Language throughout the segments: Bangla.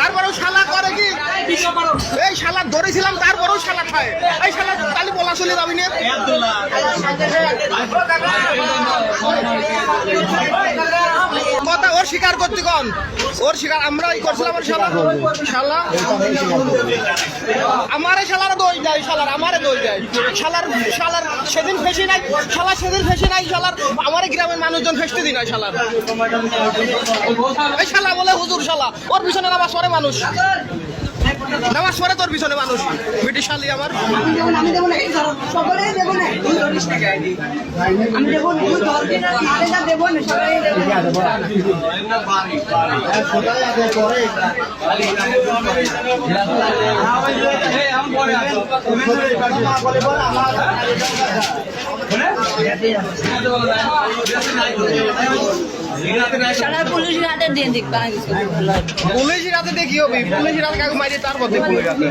তারপরেও শালা করে কি? এই শালা ধরেছিলাম তারপরেও শালা খায়। এই শালা কালি বলা চলে যাবি না। স্বীকার করতে কন ওর শিকার আমরা করছিলাম ওর শালা। শালা। আমারে শালার দই দেয় শালার, আমারে দই দেয় শালার শালার সেদিন ফেসে নাই, শালা সেদিন ফেসে নাই, শালার আমারে গ্রামের মানুষজন ফেসতে দিন শালার। এই শালা বলে হুজুর শালা, ওর পিছনে আমার সরে মানুষ। নামাজ পড়ে তোর পিছনে মানুষ ব্রিটিশ শালি আমার আমি দেবো না সকলে দেবো না দেবো না দেবো না দেবো সারা পুলিশ হাতে দিয়ে দেখবা পুলিশ রাতে দেখি হবে? পুলিশ রাতে কাকু মারি তার মধ্যে পুলিশ রাতে।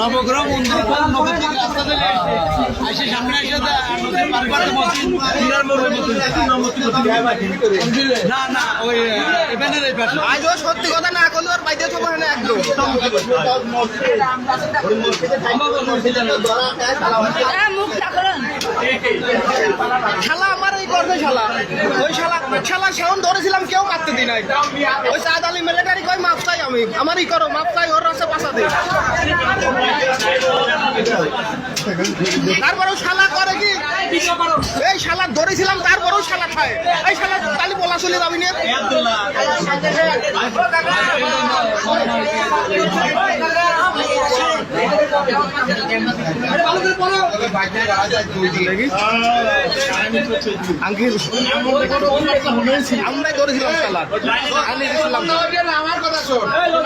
নবগ্রহ মন্দির নবদ্বীপ রাস্তা চলে আসে সামনে এসে নদীর পার করতে বসেন না না ওই এখানের এই পাশে। আজ ও সত্যি কথা না করলে ওর বাইরে সব হয় না একদম। শালা আমার এই করবে শালা। ওই শালা শালা সেমন ধরেছিলাম, কেউ মারতে দি নাই। ওই সাদ আলী মিলিটারি আমি। আমারই করো মাপ চাই, ওর রাস্তা পাশা দে তারপরেও শালা করে কি? এই শালা ধরেছিলাম, তারপরেও শালা খায়। এই শালা তাহলে বলা চলে যাবি না আঙ্কিল আমরাই ধরেছিলাম শালা আমি দিয়েছিলাম আমার কথা শোন।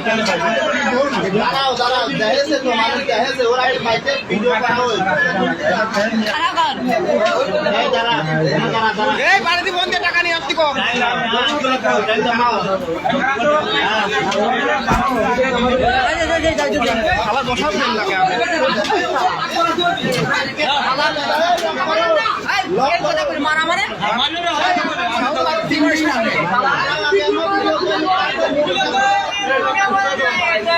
দাঁড়াও দাঁড়াও দেখেছে তো মানুষ দেখেছে ওরা বাইকে ভিডিও বানায় এই টাকা নিয়ে আসছি কম। আবার? লাগে মারা মারে নিয়ে আসো আর কি মনে করে টাকা নিয়ে আসো মতির বেশি